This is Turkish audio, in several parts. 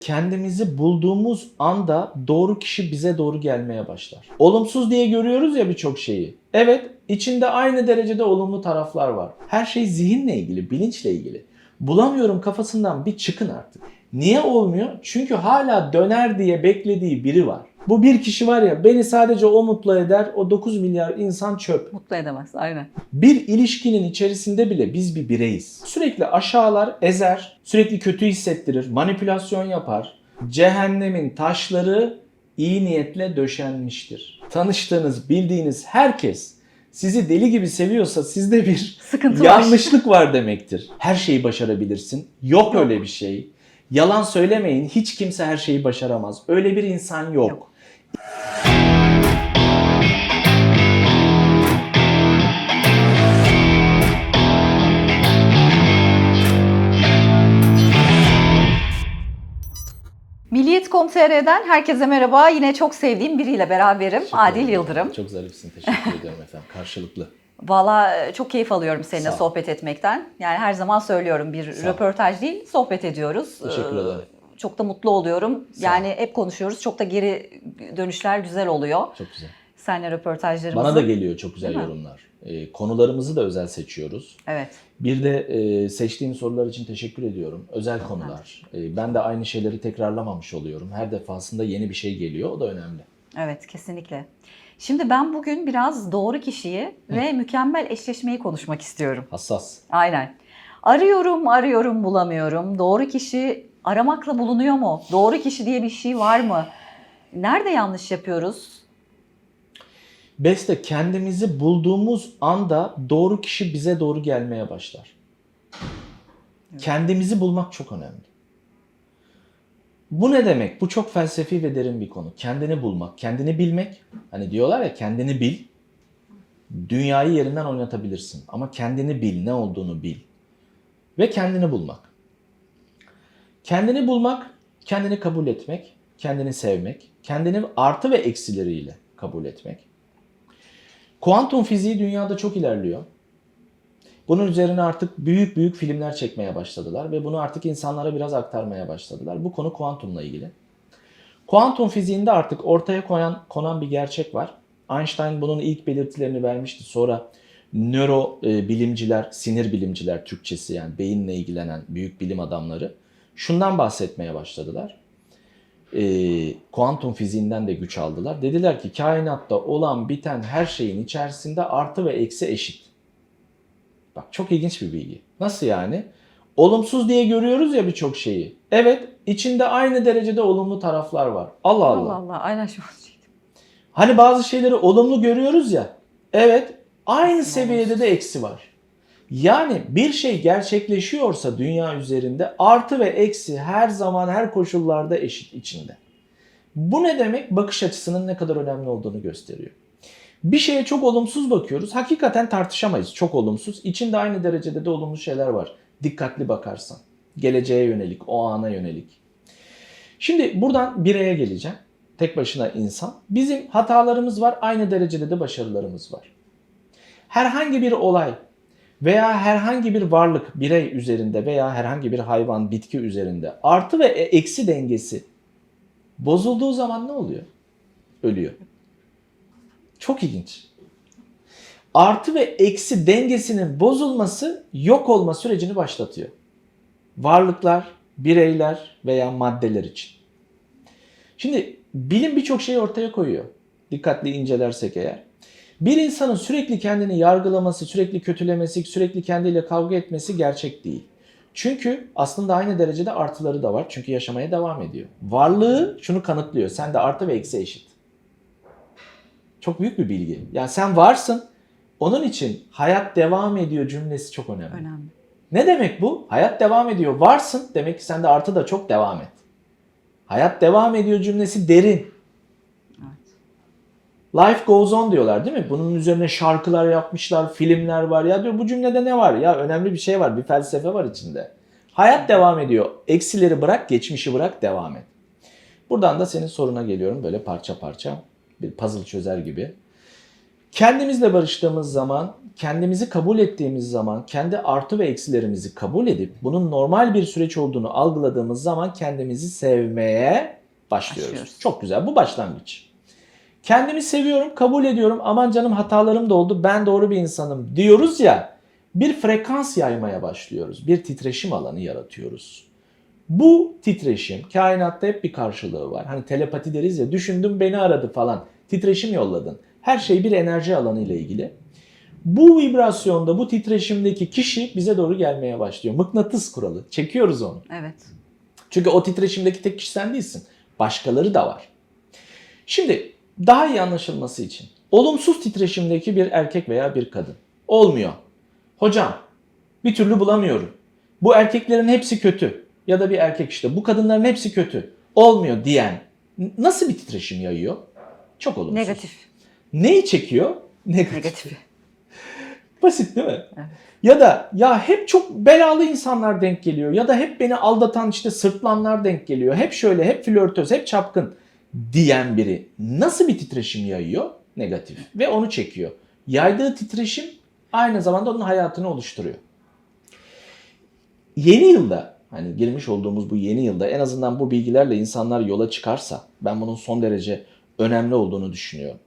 Kendimizi bulduğumuz anda doğru kişi bize doğru gelmeye başlar. Olumsuz diye görüyoruz ya birçok şeyi. Evet, içinde aynı derecede olumlu taraflar var. Her şey zihinle ilgili, bilinçle ilgili. Bulamıyorum kafasından bir çıkın artık. Niye olmuyor? Çünkü hala döner diye beklediği biri var. Bu bir kişi var ya beni sadece o mutlu eder, o 9 milyar insan çöp. Mutlu edemez. Aynen. Bir ilişkinin içerisinde bile biz bir bireyiz. Sürekli aşağılar, ezer, sürekli kötü hissettirir, manipülasyon yapar. Cehennemin taşları iyi niyetle döşenmiştir. Tanıştığınız, bildiğiniz herkes sizi deli gibi seviyorsa sizde bir Sıkıntı var. yanlışlık var demektir. Her şeyi başarabilirsin. Yok öyle bir şey. Yalan söylemeyin. Hiç kimse her şeyi başaramaz. Öyle bir insan yok. Yok. Milliyet.com.tr'den herkese merhaba. Yine çok sevdiğim biriyle beraberim. Teşekkür Adil ederim. Yıldırım. Çok zarifsin. Teşekkür ediyorum efendim. Karşılıklı. Valla e, çok keyif alıyorum seninle sohbet etmekten. Yani her zaman söylüyorum bir röportaj değil, sohbet ediyoruz. Teşekkür Ee, ederim. Çok da mutlu oluyorum. Yani hep konuşuyoruz. Çok da geri dönüşler güzel oluyor. Çok güzel. Seninle röportajlarımızı. Bana da geliyor çok güzel Değil mi? yorumlar. Ee, konularımızı da özel seçiyoruz. Evet. Bir de e, seçtiğin sorular için teşekkür ediyorum. Özel konular. E, ben de aynı şeyleri tekrarlamamış oluyorum. Her defasında yeni bir şey geliyor. O da önemli. Evet kesinlikle. Şimdi ben bugün biraz doğru kişiyi ve mükemmel eşleşmeyi konuşmak istiyorum. Hassas. Aynen. Arıyorum, arıyorum, bulamıyorum. Doğru kişi aramakla bulunuyor mu? Doğru kişi diye bir şey var mı? Nerede yanlış yapıyoruz? Beste kendimizi bulduğumuz anda doğru kişi bize doğru gelmeye başlar. Kendimizi bulmak çok önemli. Bu ne demek? Bu çok felsefi ve derin bir konu. Kendini bulmak, kendini bilmek. Hani diyorlar ya kendini bil. Dünyayı yerinden oynatabilirsin. Ama kendini bil, ne olduğunu bil. Ve kendini bulmak. Kendini bulmak, kendini kabul etmek, kendini sevmek, kendini artı ve eksileriyle kabul etmek. Kuantum fiziği dünyada çok ilerliyor. Bunun üzerine artık büyük büyük filmler çekmeye başladılar ve bunu artık insanlara biraz aktarmaya başladılar. Bu konu kuantumla ilgili. Kuantum fiziğinde artık ortaya koyan konan bir gerçek var. Einstein bunun ilk belirtilerini vermişti. Sonra nöro e, bilimciler, sinir bilimciler Türkçesi yani beyinle ilgilenen büyük bilim adamları şundan bahsetmeye başladılar e, kuantum fiziğinden de güç aldılar. Dediler ki kainatta olan biten her şeyin içerisinde artı ve eksi eşit. Bak çok ilginç bir bilgi. Nasıl yani? Olumsuz diye görüyoruz ya birçok şeyi. Evet, içinde aynı derecede olumlu taraflar var. Allah Allah. Allah Allah. Aynen şu an. Hani bazı şeyleri olumlu görüyoruz ya. Evet, aynı seviyede de eksi var. Yani bir şey gerçekleşiyorsa dünya üzerinde artı ve eksi her zaman her koşullarda eşit içinde. Bu ne demek? Bakış açısının ne kadar önemli olduğunu gösteriyor. Bir şeye çok olumsuz bakıyoruz. Hakikaten tartışamayız. Çok olumsuz. İçinde aynı derecede de olumlu şeyler var. Dikkatli bakarsan. Geleceğe yönelik, o ana yönelik. Şimdi buradan bireye geleceğim. Tek başına insan. Bizim hatalarımız var, aynı derecede de başarılarımız var. Herhangi bir olay veya herhangi bir varlık birey üzerinde veya herhangi bir hayvan, bitki üzerinde artı ve eksi dengesi bozulduğu zaman ne oluyor? Ölüyor. Çok ilginç. Artı ve eksi dengesinin bozulması yok olma sürecini başlatıyor. Varlıklar, bireyler veya maddeler için. Şimdi bilim birçok şeyi ortaya koyuyor. Dikkatli incelersek eğer. Bir insanın sürekli kendini yargılaması, sürekli kötülemesi, sürekli kendiyle kavga etmesi gerçek değil. Çünkü aslında aynı derecede artıları da var. Çünkü yaşamaya devam ediyor. Varlığı şunu kanıtlıyor. Sen de artı ve eksi eşit. Çok büyük bir bilgi. Yani sen varsın. Onun için hayat devam ediyor cümlesi çok önemli. Önemli. Ne demek bu? Hayat devam ediyor. Varsın demek ki sen de artı da çok devam et. Hayat devam ediyor cümlesi derin. Life goes on diyorlar değil mi? Bunun üzerine şarkılar yapmışlar, filmler var. Ya diyor bu cümlede ne var? Ya önemli bir şey var, bir felsefe var içinde. Hayat devam ediyor. Eksileri bırak, geçmişi bırak, devam et. Buradan da senin soruna geliyorum böyle parça parça. Bir puzzle çözer gibi. Kendimizle barıştığımız zaman, kendimizi kabul ettiğimiz zaman, kendi artı ve eksilerimizi kabul edip bunun normal bir süreç olduğunu algıladığımız zaman kendimizi sevmeye başlıyoruz. Başlıyoruz. Çok güzel. Bu başlangıç. Kendimi seviyorum, kabul ediyorum. Aman canım hatalarım da oldu. Ben doğru bir insanım diyoruz ya. Bir frekans yaymaya başlıyoruz. Bir titreşim alanı yaratıyoruz. Bu titreşim kainatta hep bir karşılığı var. Hani telepati deriz ya düşündüm beni aradı falan. Titreşim yolladın. Her şey bir enerji alanı ile ilgili. Bu vibrasyonda bu titreşimdeki kişi bize doğru gelmeye başlıyor. Mıknatıs kuralı. Çekiyoruz onu. Evet. Çünkü o titreşimdeki tek kişi sen değilsin. Başkaları da var. Şimdi daha iyi anlaşılması için olumsuz titreşimdeki bir erkek veya bir kadın olmuyor. Hocam bir türlü bulamıyorum. Bu erkeklerin hepsi kötü ya da bir erkek işte bu kadınların hepsi kötü. Olmuyor diyen nasıl bir titreşim yayıyor? Çok olumsuz. Negatif. Neyi çekiyor? Negatif. Negatif. Basit değil mi? Evet. Ya da ya hep çok belalı insanlar denk geliyor ya da hep beni aldatan işte sırtlanlar denk geliyor. Hep şöyle, hep flörtöz, hep çapkın diyen biri nasıl bir titreşim yayıyor? Negatif. Ve onu çekiyor. Yaydığı titreşim aynı zamanda onun hayatını oluşturuyor. Yeni yılda hani girmiş olduğumuz bu yeni yılda en azından bu bilgilerle insanlar yola çıkarsa ben bunun son derece önemli olduğunu düşünüyorum.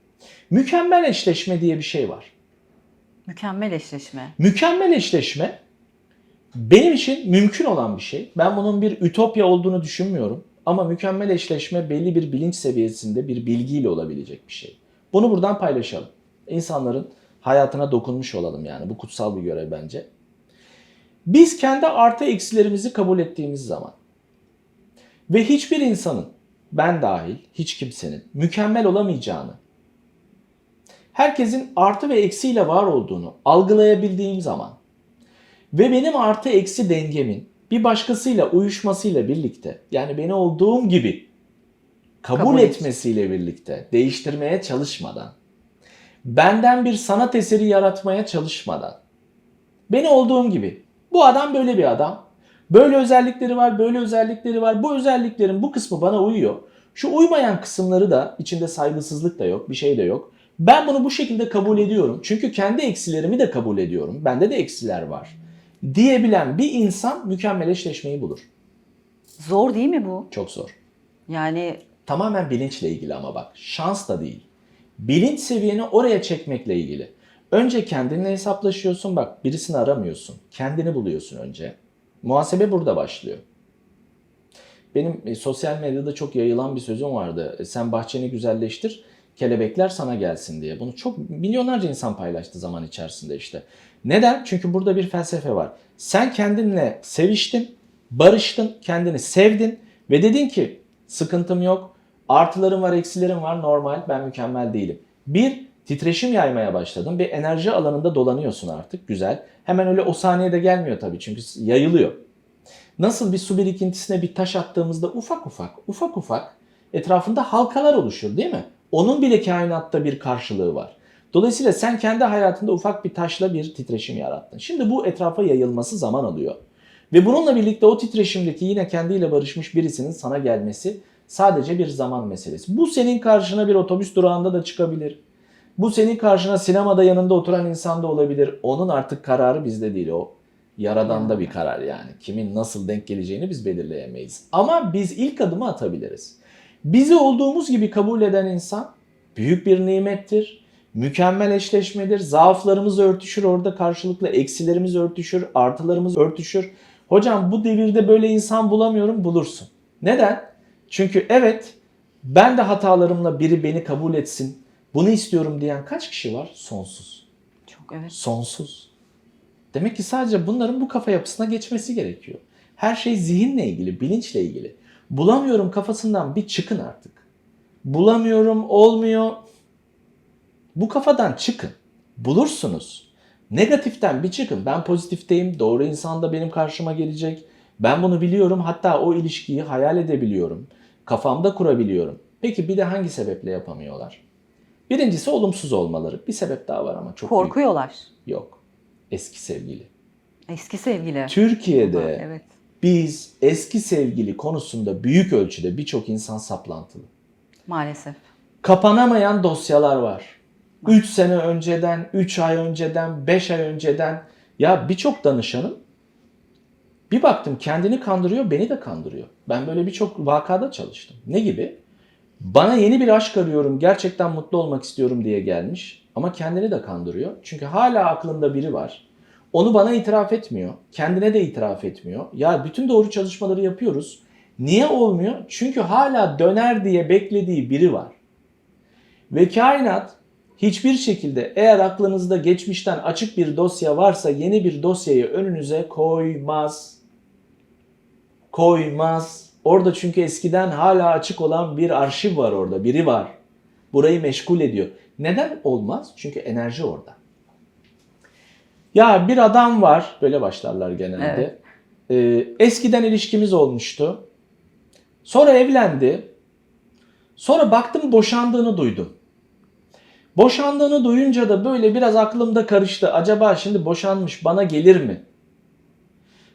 Mükemmel eşleşme diye bir şey var. Mükemmel eşleşme. Mükemmel eşleşme benim için mümkün olan bir şey. Ben bunun bir ütopya olduğunu düşünmüyorum. Ama mükemmel eşleşme belli bir bilinç seviyesinde bir bilgiyle olabilecek bir şey. Bunu buradan paylaşalım. İnsanların hayatına dokunmuş olalım yani. Bu kutsal bir görev bence. Biz kendi artı eksilerimizi kabul ettiğimiz zaman ve hiçbir insanın ben dahil hiç kimsenin mükemmel olamayacağını herkesin artı ve eksiyle var olduğunu algılayabildiğim zaman ve benim artı eksi dengemin bir başkasıyla uyuşmasıyla birlikte yani beni olduğum gibi kabul, Kabul et. etmesiyle birlikte değiştirmeye çalışmadan benden bir sanat eseri yaratmaya çalışmadan beni olduğum gibi bu adam böyle bir adam böyle özellikleri var böyle özellikleri var bu özelliklerin bu kısmı bana uyuyor şu uymayan kısımları da içinde saygısızlık da yok bir şey de yok ben bunu bu şekilde kabul ediyorum. Çünkü kendi eksilerimi de kabul ediyorum. Bende de eksiler var. Diyebilen bir insan mükemmel eşleşmeyi bulur. Zor değil mi bu? Çok zor. Yani Tamamen bilinçle ilgili ama bak. Şans da değil. Bilinç seviyeni oraya çekmekle ilgili. Önce kendinle hesaplaşıyorsun. Bak birisini aramıyorsun. Kendini buluyorsun önce. Muhasebe burada başlıyor. Benim e, sosyal medyada çok yayılan bir sözüm vardı. E, Sen bahçeni güzelleştir, kelebekler sana gelsin diye. Bunu çok milyonlarca insan paylaştı zaman içerisinde işte. Neden? Çünkü burada bir felsefe var. Sen kendinle seviştin, barıştın, kendini sevdin ve dedin ki sıkıntım yok, artılarım var, eksilerim var, normal, ben mükemmel değilim. Bir, titreşim yaymaya başladın. Bir enerji alanında dolanıyorsun artık, güzel. Hemen öyle o saniyede gelmiyor tabii çünkü yayılıyor. Nasıl bir su birikintisine bir taş attığımızda ufak ufak, ufak ufak etrafında halkalar oluşur değil mi? Onun bile kainatta bir karşılığı var. Dolayısıyla sen kendi hayatında ufak bir taşla bir titreşim yarattın. Şimdi bu etrafa yayılması zaman alıyor. Ve bununla birlikte o titreşimdeki yine kendiyle barışmış birisinin sana gelmesi sadece bir zaman meselesi. Bu senin karşına bir otobüs durağında da çıkabilir. Bu senin karşına sinemada yanında oturan insan da olabilir. Onun artık kararı bizde değil o. Yaradanda bir karar yani. Kimin nasıl denk geleceğini biz belirleyemeyiz. Ama biz ilk adımı atabiliriz. Bizi olduğumuz gibi kabul eden insan büyük bir nimettir. Mükemmel eşleşmedir. Zaaflarımız örtüşür orada karşılıklı. Eksilerimiz örtüşür. Artılarımız örtüşür. Hocam bu devirde böyle insan bulamıyorum bulursun. Neden? Çünkü evet ben de hatalarımla biri beni kabul etsin. Bunu istiyorum diyen kaç kişi var? Sonsuz. çok evet. Sonsuz. Demek ki sadece bunların bu kafa yapısına geçmesi gerekiyor. Her şey zihinle ilgili, bilinçle ilgili. Bulamıyorum kafasından bir çıkın artık. Bulamıyorum, olmuyor. Bu kafadan çıkın. Bulursunuz. Negatiften bir çıkın. Ben pozitifteyim. Doğru insan da benim karşıma gelecek. Ben bunu biliyorum. Hatta o ilişkiyi hayal edebiliyorum. Kafamda kurabiliyorum. Peki bir de hangi sebeple yapamıyorlar? Birincisi olumsuz olmaları. Bir sebep daha var ama çok büyük. Korkuyorlar. Yok. Eski sevgili. Eski sevgili. Türkiye'de Evet. Biz eski sevgili konusunda büyük ölçüde birçok insan saplantılı. Maalesef. Kapanamayan dosyalar var. 3 sene önceden, 3 ay önceden, 5 ay önceden ya birçok danışanım bir baktım kendini kandırıyor, beni de kandırıyor. Ben böyle birçok vakada çalıştım. Ne gibi? Bana yeni bir aşk arıyorum, gerçekten mutlu olmak istiyorum diye gelmiş ama kendini de kandırıyor. Çünkü hala aklında biri var. Onu bana itiraf etmiyor. Kendine de itiraf etmiyor. Ya bütün doğru çalışmaları yapıyoruz. Niye olmuyor? Çünkü hala döner diye beklediği biri var. Ve kainat hiçbir şekilde eğer aklınızda geçmişten açık bir dosya varsa yeni bir dosyayı önünüze koymaz. Koymaz. Orada çünkü eskiden hala açık olan bir arşiv var orada. Biri var. Burayı meşgul ediyor. Neden olmaz? Çünkü enerji orada. Ya bir adam var. Böyle başlarlar genelde. Ee, eskiden ilişkimiz olmuştu. Sonra evlendi. Sonra baktım boşandığını duydum. Boşandığını duyunca da böyle biraz aklımda karıştı. Acaba şimdi boşanmış bana gelir mi?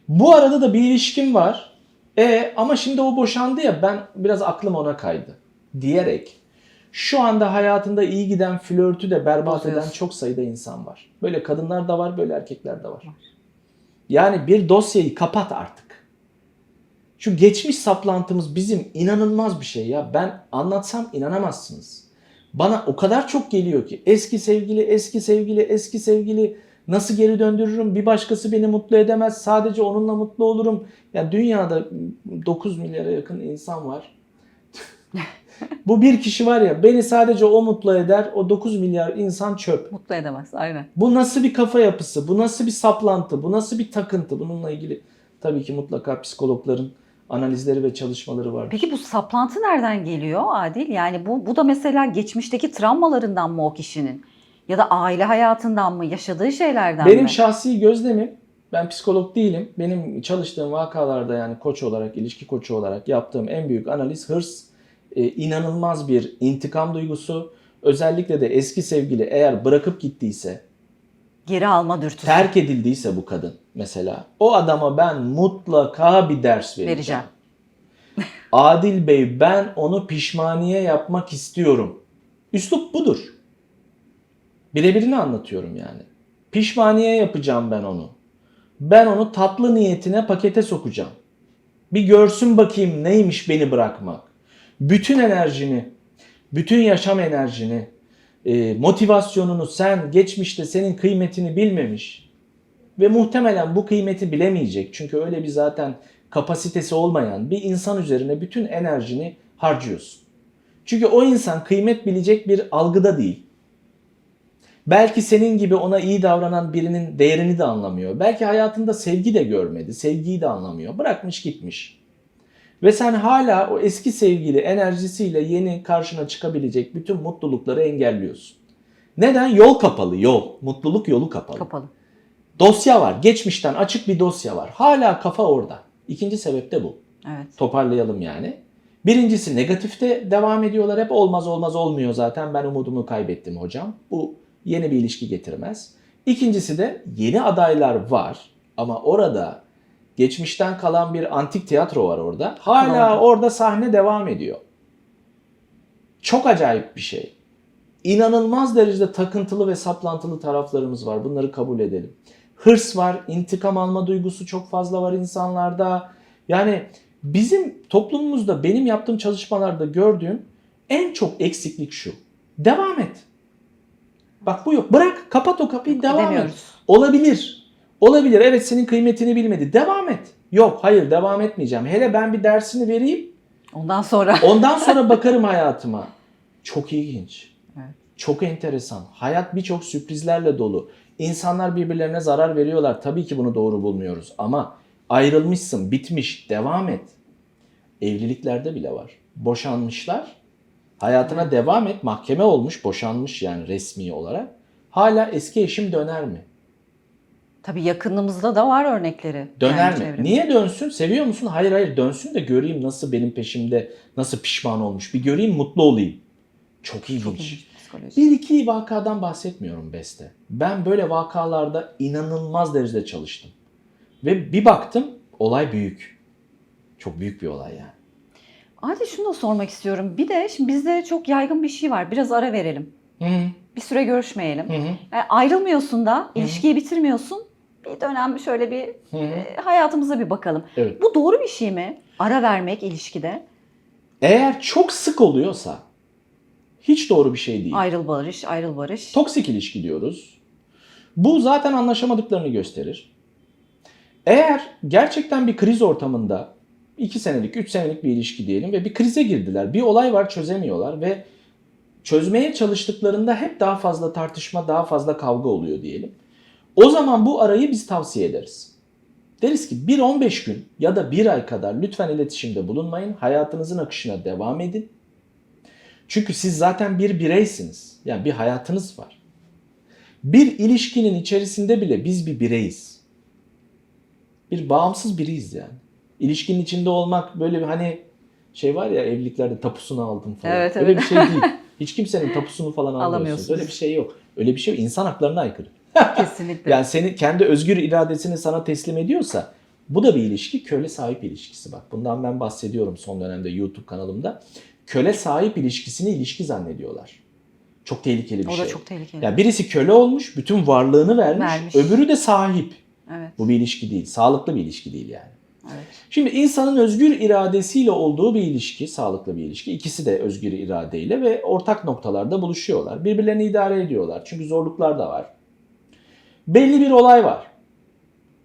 Bu arada da bir ilişkim var. E ama şimdi o boşandı ya ben biraz aklım ona kaydı. Diyerek şu anda hayatında iyi giden flörtü de berbat eden çok sayıda insan var. Böyle kadınlar da var, böyle erkekler de var. Yani bir dosyayı kapat artık. Şu geçmiş saplantımız bizim inanılmaz bir şey ya. Ben anlatsam inanamazsınız. Bana o kadar çok geliyor ki eski sevgili, eski sevgili, eski sevgili nasıl geri döndürürüm? Bir başkası beni mutlu edemez. Sadece onunla mutlu olurum. Ya dünyada 9 milyara yakın insan var. Bu bir kişi var ya beni sadece o mutlu eder. O 9 milyar insan çöp. Mutlu edemez. Aynen. Bu nasıl bir kafa yapısı? Bu nasıl bir saplantı? Bu nasıl bir takıntı? Bununla ilgili tabii ki mutlaka psikologların analizleri ve çalışmaları var. Peki bu saplantı nereden geliyor Adil? Yani bu, bu da mesela geçmişteki travmalarından mı o kişinin? Ya da aile hayatından mı? Yaşadığı şeylerden Benim mi? şahsi gözlemim, ben psikolog değilim. Benim çalıştığım vakalarda yani koç olarak, ilişki koçu olarak yaptığım en büyük analiz hırs, e, inanılmaz bir intikam duygusu. Özellikle de eski sevgili eğer bırakıp gittiyse, Geri alma dürtüsü. terk edildiyse bu kadın mesela, o adama ben mutlaka bir ders vereceğim. Vereceğim. Adil Bey ben onu pişmaniye yapmak istiyorum. Üslup budur. Birebirini anlatıyorum yani. Pişmaniye yapacağım ben onu. Ben onu tatlı niyetine pakete sokacağım. Bir görsün bakayım neymiş beni bırakmak. Bütün enerjini, bütün yaşam enerjini, e, motivasyonunu sen geçmişte senin kıymetini bilmemiş ve muhtemelen bu kıymeti bilemeyecek. Çünkü öyle bir zaten kapasitesi olmayan bir insan üzerine bütün enerjini harcıyorsun. Çünkü o insan kıymet bilecek bir algıda değil. Belki senin gibi ona iyi davranan birinin değerini de anlamıyor. Belki hayatında sevgi de görmedi, sevgiyi de anlamıyor. Bırakmış gitmiş. Ve sen hala o eski sevgili enerjisiyle yeni karşına çıkabilecek bütün mutlulukları engelliyorsun. Neden? Yol kapalı, yol. Mutluluk yolu kapalı. Kapalı. Dosya var. Geçmişten açık bir dosya var. Hala kafa orada. İkinci sebep de bu. Evet. Toparlayalım yani. Birincisi negatifte devam ediyorlar. Hep olmaz olmaz olmuyor zaten. Ben umudumu kaybettim hocam. Bu yeni bir ilişki getirmez. İkincisi de yeni adaylar var. Ama orada geçmişten kalan bir antik tiyatro var orada. Hala Tamam. orada sahne devam ediyor. Çok acayip bir şey. İnanılmaz derecede takıntılı ve saplantılı taraflarımız var. Bunları kabul edelim. Hırs var, intikam alma duygusu çok fazla var insanlarda. Yani bizim toplumumuzda benim yaptığım çalışmalarda gördüğüm en çok eksiklik şu. Devam et. Bak bu yok. Bırak, kapat o kapıyı, devam et. Olabilir. Olabilir. Evet senin kıymetini bilmedi. Devam et. Yok, hayır devam etmeyeceğim. Hele ben bir dersini vereyim. Ondan sonra Ondan sonra bakarım hayatıma. Çok ilginç. Evet. Çok enteresan. Hayat birçok sürprizlerle dolu. İnsanlar birbirlerine zarar veriyorlar. Tabii ki bunu doğru bulmuyoruz. Ama ayrılmışsın, bitmiş, devam et. Evliliklerde bile var. Boşanmışlar. Hayatına devam et. Mahkeme olmuş, boşanmış yani resmi olarak. Hala eski eşim döner mi? Tabii yakınımızda da var örnekleri. Döner mi? çevremizde. Niye dönsün? Seviyor musun? Hayır hayır dönsün de göreyim nasıl benim peşimde nasıl pişman olmuş. Bir göreyim mutlu olayım. Çok ilginç. Çok ilginç. Bir iki vakadan bahsetmiyorum Beste. Ben böyle vakalarda inanılmaz derecede çalıştım. Ve bir baktım olay büyük. Çok büyük bir olay yani. Adil şunu da sormak istiyorum. Bir de şimdi bizde çok yaygın bir şey var. Biraz ara verelim. Hı. Bir süre görüşmeyelim. Hı hı. Yani ayrılmıyorsun da, ilişkiyi bitirmiyorsun. Bir dönem şöyle bir e, hayatımıza bir bakalım. Evet. Bu doğru bir şey mi? Ara vermek ilişkide. Eğer çok sık oluyorsa hiç doğru bir şey değil. Ayrıl barış, ayrıl barış. Toksik ilişki diyoruz. Bu zaten anlaşamadıklarını gösterir. Eğer gerçekten bir kriz ortamında 2 senelik, 3 senelik bir ilişki diyelim ve bir krize girdiler. Bir olay var çözemiyorlar ve çözmeye çalıştıklarında hep daha fazla tartışma, daha fazla kavga oluyor diyelim. O zaman bu arayı biz tavsiye ederiz. Deriz ki bir 15 gün ya da bir ay kadar lütfen iletişimde bulunmayın. Hayatınızın akışına devam edin. Çünkü siz zaten bir bireysiniz. Yani bir hayatınız var. Bir ilişkinin içerisinde bile biz bir bireyiz. Bir bağımsız biriyiz yani. İlişkinin içinde olmak böyle bir hani şey var ya evliliklerde tapusunu aldım falan. Evet, Öyle evet. bir şey değil. Hiç kimsenin tapusunu falan almıyorsunuz. Öyle bir şey yok. Öyle bir şey yok. İnsan haklarına aykırı. Kesinlikle. Yani senin kendi özgür iradesini sana teslim ediyorsa bu da bir ilişki köle sahip ilişkisi bak. Bundan ben bahsediyorum son dönemde YouTube kanalımda. Köle sahip ilişkisini ilişki zannediyorlar. Çok tehlikeli bir o şey. da çok tehlikeli. Yani birisi köle olmuş, bütün varlığını vermiş, Vermiş. öbürü de sahip. Evet, Bu bir ilişki değil, sağlıklı bir ilişki değil yani. evet. Şimdi insanın özgür iradesiyle olduğu bir ilişki, sağlıklı bir ilişki. İkisi de özgür iradeyle ve ortak noktalarda buluşuyorlar. Birbirlerini idare ediyorlar. Çünkü zorluklar da var. Belli bir olay var.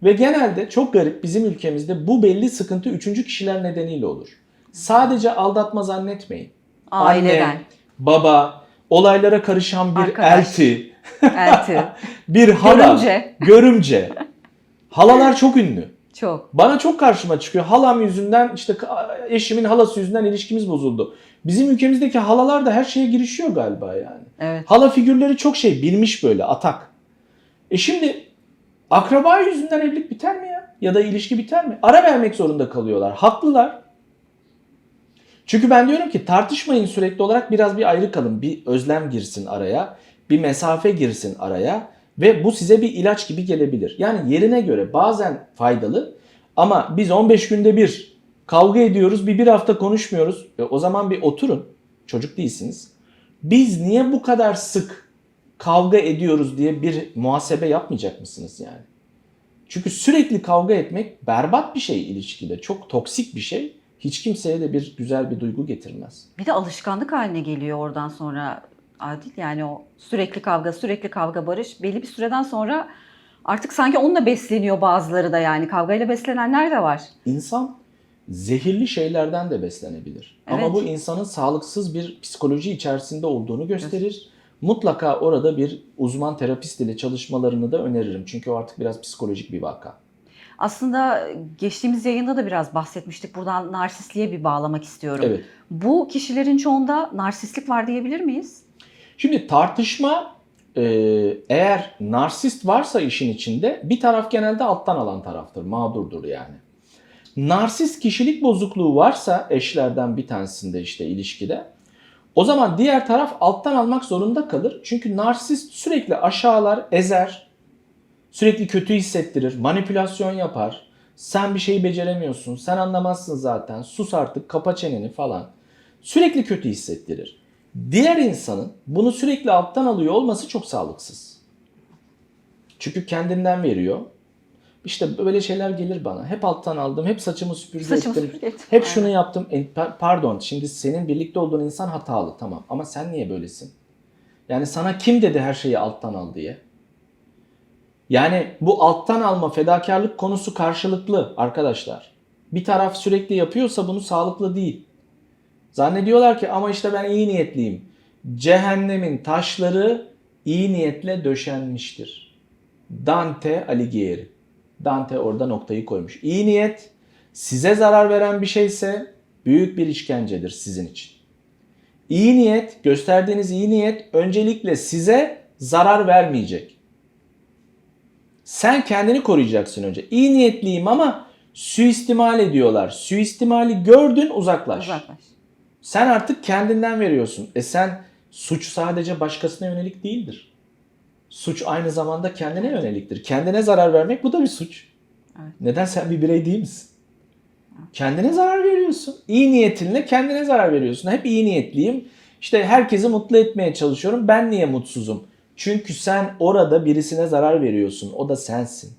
Ve genelde çok garip bizim ülkemizde bu belli sıkıntı üçüncü kişiler nedeniyle olur. Sadece aldatma zannetmeyin. Aileden, Anne, baba, olaylara karışan bir Arkadaş. elti, elti, bir hala, görümce. görümce. Halalar çok ünlü. Çok. Bana çok karşıma çıkıyor. Halam yüzünden işte eşimin halası yüzünden ilişkimiz bozuldu. Bizim ülkemizdeki halalar da her şeye girişiyor galiba yani. Evet. Hala figürleri çok şey bilmiş böyle atak. E şimdi akraba yüzünden evlilik biter mi ya? Ya da ilişki biter mi? Ara vermek zorunda kalıyorlar. Haklılar. Çünkü ben diyorum ki tartışmayın sürekli olarak biraz bir ayrı kalın. Bir özlem girsin araya. Bir mesafe girsin araya. Ve bu size bir ilaç gibi gelebilir. Yani yerine göre bazen faydalı ama biz 15 günde bir kavga ediyoruz bir bir hafta konuşmuyoruz. E o zaman bir oturun. Çocuk değilsiniz. Biz niye bu kadar sık kavga ediyoruz diye bir muhasebe yapmayacak mısınız yani? Çünkü sürekli kavga etmek berbat bir şey ilişkide. Çok toksik bir şey. Hiç kimseye de bir güzel bir duygu getirmez. Bir de alışkanlık haline geliyor oradan sonra Adil. Yani o sürekli kavga, sürekli kavga barış belli bir süreden sonra artık sanki onunla besleniyor bazıları da yani. Kavgayla beslenenler de var. İnsan zehirli şeylerden de beslenebilir. Ama Evet. bu insanın sağlıksız bir psikoloji içerisinde olduğunu gösterir. Mutlaka orada bir uzman terapist ile çalışmalarını da öneririm. Çünkü o artık biraz psikolojik bir vaka. Aslında geçtiğimiz yayında da biraz bahsetmiştik. Buradan narsistliğe bir bağlamak istiyorum. Evet. Bu kişilerin çoğunda narsistlik var diyebilir miyiz? Şimdi tartışma e, eğer narsist varsa işin içinde bir taraf genelde alttan alan taraftır, mağdurdur yani. Narsist kişilik bozukluğu varsa eşlerden bir tanesinde işte ilişkide o zaman diğer taraf alttan almak zorunda kalır. Çünkü narsist sürekli aşağılar, ezer, sürekli kötü hissettirir, manipülasyon yapar. Sen bir şeyi beceremiyorsun, sen anlamazsın zaten, sus artık, kapa çeneni falan. Sürekli kötü hissettirir. Diğer insanın bunu sürekli alttan alıyor olması çok sağlıksız. Çünkü kendinden veriyor. İşte böyle şeyler gelir bana. Hep alttan aldım, hep saçımı süpürge Saçımı ettim. süpürge ettim. Hep Aynen. şunu yaptım. E, pa- pardon, şimdi senin birlikte olduğun insan hatalı tamam. Ama sen niye böylesin? Yani sana kim dedi her şeyi alttan al diye? Yani bu alttan alma, fedakarlık konusu karşılıklı arkadaşlar. Bir taraf sürekli yapıyorsa bunu sağlıklı değil. Zannediyorlar ki ama işte ben iyi niyetliyim. Cehennemin taşları iyi niyetle döşenmiştir. Dante Alighieri. Dante orada noktayı koymuş. İyi niyet size zarar veren bir şeyse büyük bir işkencedir sizin için. İyi niyet, gösterdiğiniz iyi niyet öncelikle size zarar vermeyecek. Sen kendini koruyacaksın önce. İyi niyetliyim ama suistimal ediyorlar. Suistimali gördün uzaklaş. Uzaklaş. Sen artık kendinden veriyorsun. E sen suç sadece başkasına yönelik değildir. Suç aynı zamanda kendine yöneliktir. Kendine zarar vermek bu da bir suç. Evet. Neden sen bir birey değil misin? Kendine zarar veriyorsun. İyi niyetinle kendine zarar veriyorsun. Hep iyi niyetliyim. İşte herkesi mutlu etmeye çalışıyorum. Ben niye mutsuzum? Çünkü sen orada birisine zarar veriyorsun. O da sensin.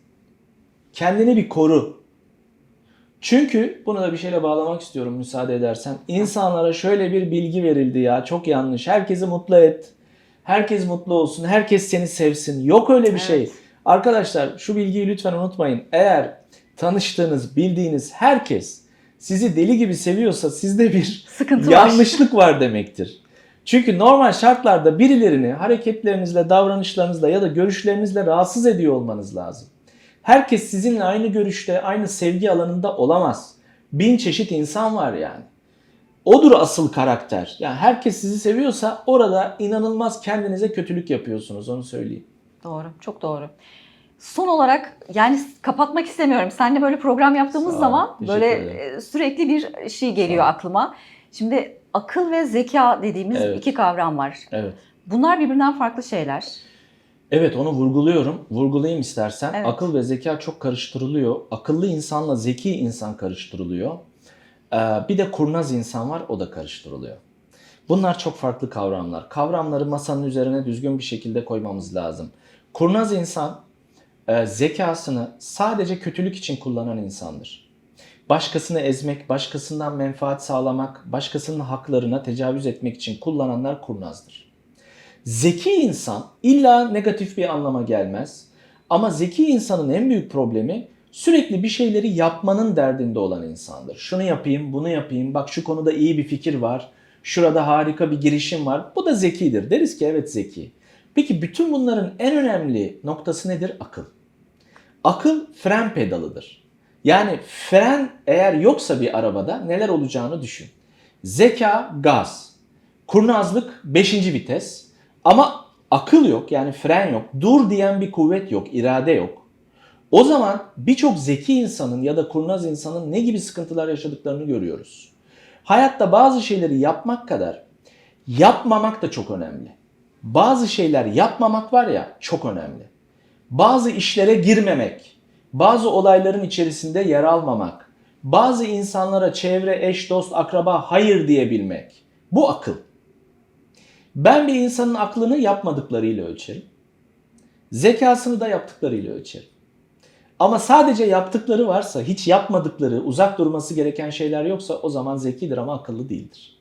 Kendini bir koru. Çünkü bunu da bir şeyle bağlamak istiyorum müsaade edersen. İnsanlara şöyle bir bilgi verildi ya çok yanlış. Herkesi mutlu et. Herkes mutlu olsun. Herkes seni sevsin. Yok öyle bir şey. Evet. Arkadaşlar şu bilgiyi lütfen unutmayın. Eğer tanıştığınız, bildiğiniz herkes sizi deli gibi seviyorsa sizde bir Sıkıntı var. yanlışlık var demektir. Çünkü normal şartlarda birilerini hareketlerinizle, davranışlarınızla ya da görüşlerinizle rahatsız ediyor olmanız lazım. Herkes sizinle aynı görüşte, aynı sevgi alanında olamaz. Bin çeşit insan var yani. Odur asıl karakter. Yani herkes sizi seviyorsa orada inanılmaz kendinize kötülük yapıyorsunuz onu söyleyeyim. Doğru, çok doğru. Son olarak yani kapatmak istemiyorum. Seninle böyle program yaptığımız Sağ ol, zaman teşekkür böyle ederim. e, sürekli bir şey geliyor aklıma. Şimdi akıl ve zeka dediğimiz Evet. iki kavram var. Evet. Bunlar birbirinden farklı şeyler. Evet onu vurguluyorum. Vurgulayayım istersen. Evet. Akıl ve zeka çok karıştırılıyor. Akıllı insanla zeki insan karıştırılıyor. Ee, bir de kurnaz insan var o da karıştırılıyor. Bunlar çok farklı kavramlar. Kavramları masanın üzerine düzgün bir şekilde koymamız lazım. Kurnaz insan e, zekasını sadece kötülük için kullanan insandır. Başkasını ezmek, başkasından menfaat sağlamak, başkasının haklarına tecavüz etmek için kullananlar kurnazdır. Zeki insan illa negatif bir anlama gelmez. Ama zeki insanın en büyük problemi sürekli bir şeyleri yapmanın derdinde olan insandır. Şunu yapayım, bunu yapayım, bak şu konuda iyi bir fikir var, şurada harika bir girişim var. Bu da zekidir. Deriz ki evet zeki. Peki bütün bunların en önemli noktası nedir? Akıl. Akıl fren pedalıdır. Yani fren eğer yoksa bir arabada neler olacağını düşün. Zeka gaz, kurnazlık 5. vites ama akıl yok yani fren yok, dur diyen bir kuvvet yok, irade yok. O zaman birçok zeki insanın ya da kurnaz insanın ne gibi sıkıntılar yaşadıklarını görüyoruz. Hayatta bazı şeyleri yapmak kadar yapmamak da çok önemli. Bazı şeyler yapmamak var ya çok önemli. Bazı işlere girmemek, bazı olayların içerisinde yer almamak, bazı insanlara çevre, eş, dost, akraba hayır diyebilmek. Bu akıl. Ben bir insanın aklını yapmadıklarıyla ölçerim. Zekasını da yaptıklarıyla ölçerim. Ama sadece yaptıkları varsa, hiç yapmadıkları, uzak durması gereken şeyler yoksa o zaman zekidir ama akıllı değildir.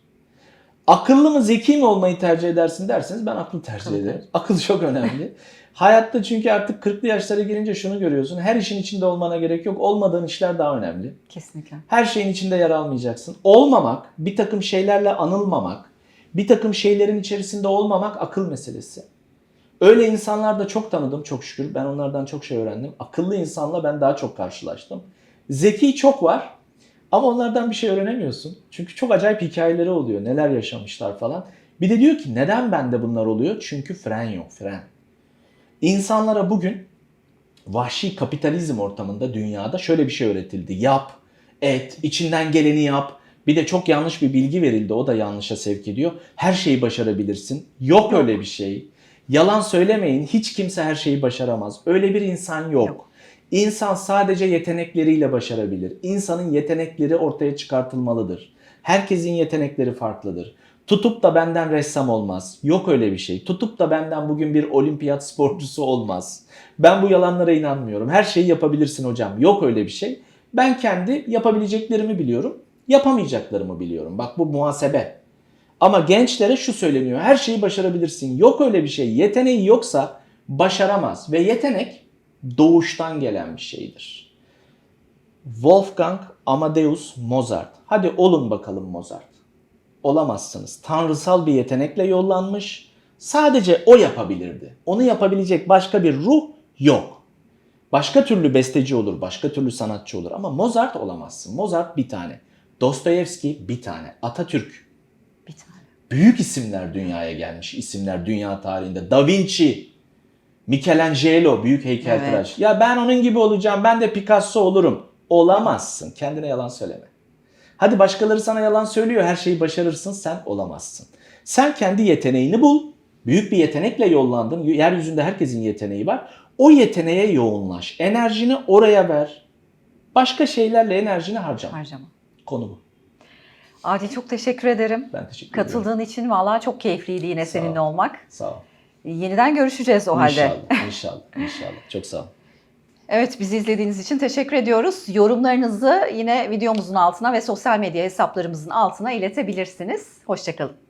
Akıllı mı zeki mi olmayı tercih edersin derseniz ben aklı tercih ederim. Akıl çok önemli. Hayatta çünkü artık 40'lı yaşlara gelince şunu görüyorsun. Her işin içinde olmana gerek yok. Olmadığın işler daha önemli. Kesinlikle. Her şeyin içinde yer almayacaksın. Olmamak, bir takım şeylerle anılmamak, bir takım şeylerin içerisinde olmamak akıl meselesi. Öyle insanlar da çok tanıdım çok şükür. Ben onlardan çok şey öğrendim. Akıllı insanla ben daha çok karşılaştım. Zeki çok var ama onlardan bir şey öğrenemiyorsun. Çünkü çok acayip hikayeleri oluyor. Neler yaşamışlar falan. Bir de diyor ki neden bende bunlar oluyor? Çünkü fren yok, fren. İnsanlara bugün vahşi kapitalizm ortamında dünyada şöyle bir şey öğretildi. Yap, et, içinden geleni yap. Bir de çok yanlış bir bilgi verildi. O da yanlışa sevk ediyor. Her şeyi başarabilirsin. Yok öyle bir şey. Yalan söylemeyin. Hiç kimse her şeyi başaramaz. Öyle bir insan yok. Yok. İnsan sadece yetenekleriyle başarabilir. İnsanın yetenekleri ortaya çıkartılmalıdır. Herkesin yetenekleri farklıdır. Tutup da benden ressam olmaz. Yok öyle bir şey. Tutup da benden bugün bir olimpiyat sporcusu olmaz. Ben bu yalanlara inanmıyorum. Her şeyi yapabilirsin hocam. Yok öyle bir şey. Ben kendi yapabileceklerimi biliyorum. Yapamayacaklarımı biliyorum. Bak bu muhasebe. Ama gençlere şu söyleniyor. Her şeyi başarabilirsin. Yok öyle bir şey. Yeteneği yoksa başaramaz. Ve yetenek doğuştan gelen bir şeydir. Wolfgang Amadeus Mozart. Hadi olun bakalım Mozart. Olamazsınız. Tanrısal bir yetenekle yollanmış. Sadece o yapabilirdi. Onu yapabilecek başka bir ruh yok. Başka türlü besteci olur, başka türlü sanatçı olur ama Mozart olamazsın. Mozart bir tane. Dostoyevski bir tane. Atatürk. Büyük isimler dünyaya gelmiş isimler dünya tarihinde. Da Vinci, Michelangelo büyük heykeltıraş. Ya ben onun gibi olacağım, ben de Picasso olurum. Olamazsın. Kendine yalan söyleme. Hadi başkaları sana yalan söylüyor, her şeyi başarırsın, sen olamazsın. Sen kendi yeteneğini bul. Büyük bir yetenekle yollandın. Yeryüzünde herkesin yeteneği var. O yeteneğe yoğunlaş. Enerjini oraya ver. Başka şeylerle enerjini harcama. Harcama. Konu bu. Adil çok teşekkür ederim. Ben teşekkür ederim. Katıldığın için vallahi çok keyifliydi yine Sağ ol. seninle olmak. Sağ ol. Yeniden görüşeceğiz o halde. İnşallah, inşallah, inşallah. Çok sağ ol. Evet bizi izlediğiniz için teşekkür ediyoruz. Yorumlarınızı yine videomuzun altına ve sosyal medya hesaplarımızın altına iletebilirsiniz. Hoşçakalın.